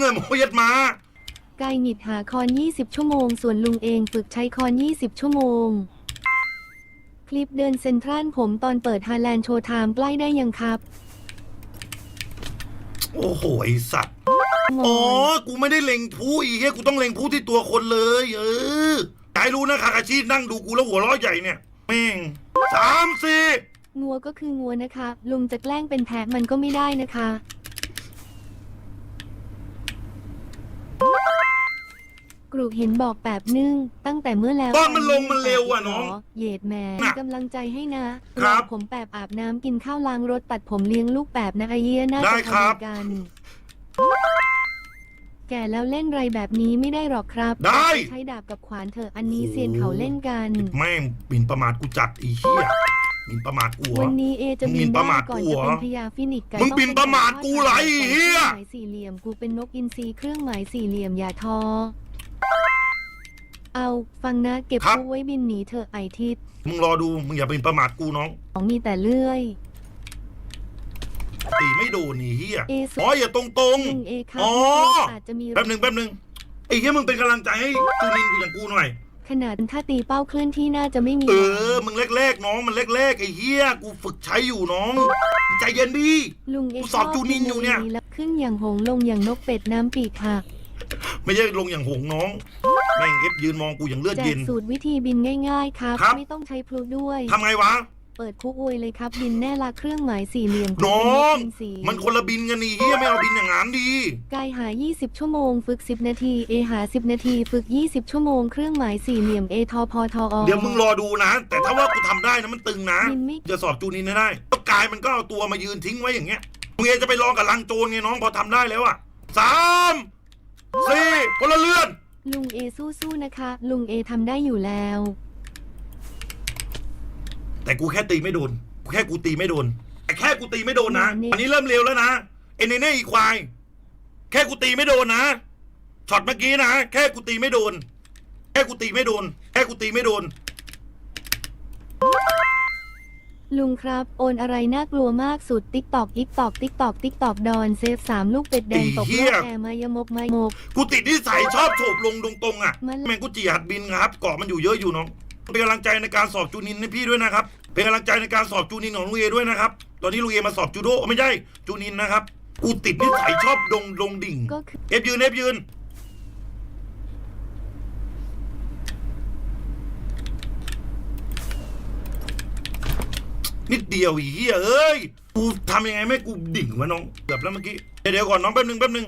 เงินโมยัดมา กายหงิดหาคอน 20 ชั่วโมง ส่วนลุงเองฝึกใช้คอน 20 ชั่วโมง คลิปเดินเซ็นทรัลผมตอนเปิดฮาแลนด์โชว์ไทม์ใกล้ได้ยังครับโอ้โหไอสัตว์ งอ๋อ งกูไม่ได้เล็งผู้อีเหี้ยกูต้องเล็งผู้ที่ตัวคนเลย เออใครรู้นะคาคาชินั่งดูกูแล้วหัวเร้อใหญ่เนี่ย แม่งสามสี่งัวก็คืองัวนะคะ ลุงจะแกล้งเป็นแพะมันก็ไม่ได้นะคะ รุเห็นบอกแบบนึง ตั้งแต่เมื่อแล้วตอนมันลงมันเร็วอะน้องเหยดแหม่น่ะกำลังใจให้นะครับอผมแบบอาบน้ำกินข้าวล้างรถตัดผมเลี้ยงลูกแบบนะไอเยียน่าได้จะครับทำกัน แก่แล้วเล่นไรแบบนี้ไม่ได้หรอกครับ ได้ ใช้ดาบกับขวานเถอะอันนี้เซียนเขาเล่นกัน แม่งหมิ่นประมาทกูจัดอีเหี้ยหมิ่นประมาทกูเหรวัอ นนี้เอจะมึงหมิ่บินนประมาได้ทก่อนกูจะเหรอเป็นพญาฟินิกซ์กันมึงบินประมาทกูเหรอไอ้เหี้ยครื่องหมายสี่เหลี่ยมกูเป็นนกอินทรีเครื่องหมายสี่เหลี่ยมอย่าทอ เอาฟังนะเก็บครับ กูไว้บินหนีเถอะไอทิศมึงรอดูมึงอย่าเป็นประมาทกูน้อง ของมีแต่เลื่อย ตีไม่โดนนี่เฮียเอสุ อ๋ออย่าตรงตรงลุงเอครับอ๋อ อาจจะมีๆแป๊บหนึ่งแป๊บหนึ่งไอ้เฮียมึงเป็นกำลังใจให้จูนินกูอย่างกูหน่อย ขนาดถ้าตีเป้าเคลื่อนที่น่าจะไม่มีเออ มึงแรกๆน้องมันแรกๆไอ้เฮียกูฝึกใช้อยู่น้องใจเย็นดี ลุงเอกูสอบจูนินอยู่เนี่ย แล้วขึ้นอย่างหงส์ลงอย่างนกเป็ดน้ำปีกหักไม่ใช่ลงอย่างหงน้อง แม่งเอฟยืนมองกูอย่างเลือดแจเย็กน สูตรวิธีบินง่าย ๆ ครับ ครับ ไม่ต้องใช้พลุด้วย ทำไงวะ เปิดคุกอวยเลยครับบินแน่ละเครื่องหมายสี่เหลี่ยมน้อง เป็นนกอินทรีมันคนละบินกันนี่เฮียไม่เอาบินอย่างนั้นดี กายหา 20 ชั่วโมง ฝึก 10 นาที เอหา 10 นาที ฝึก 20 ชั่วโมง เครื่องหมายสี่เหลี่ยมเอทอพอทออเดี๋ยวมึงรอดูนะ แต่ถ้าว่ากูทำได้นะมันตึงนะ บินไม่จะสอบจูนินให้ได้ก็กายมันก็เอาตัวมายืนทิ้งไว้อย่างเงี้ยมึงเอจะไปลองกับลังโจรไงน้องพอทำได้แล้วอะสามสี่คนละเลื่อน ลุงเอสู้ๆนะคะ ลุงเอทำได้อยู่แล้ว แต่กูแค่ตีไม่โดนแค่กูตีไม่โดนแต่แค่กูตีไม่โดนนะงานนี้อันนี้เริ่มเร็วแล้วนะเอเนเน่อีควาย แค่กูตีไม่โดนนะช็อตเมื่อกี้นะแค่กูตีไม่โดน แค่กูตีไม่โดน แค่กูตีไม่โดน ลุงครับ โอนอะไรน่ากลัวมากสุดติ๊กตอกติ๊กตอกติ๊กตอกติ๊กตอกดอนเซฟสามลูกเป็ดแดงตกไอ้เหี้โลยกแอร์มายมกมายมก กูติดนิสัยชอบโฉบลงตรงๆอะมัน แม่งกูจีหัดบินครับเกาะมันอยู่เยอะอยู่น้องเป็นกำลังใจในการสอบจูนินให้พี่ด้วยนะครับเป็นกำลังใจในการสอบจูนินของลุงเอด้วยนะครับตอนนี้ลุงเอมาสอบจูโดไม่ใช่จูนินนะครับกูติดนิสัยชอบลงลงดิ่งก็คือเอฟยืนเอฟยืน นิดเดียวอีเหี้ยเอ้ย กูทำยังไงไม่กูดิ่งวะน้องเกือบแล้วเมื่อกี้ เดี๋ยวเดี๋ยวก่อนน้องแป๊บนึงแป๊บนึง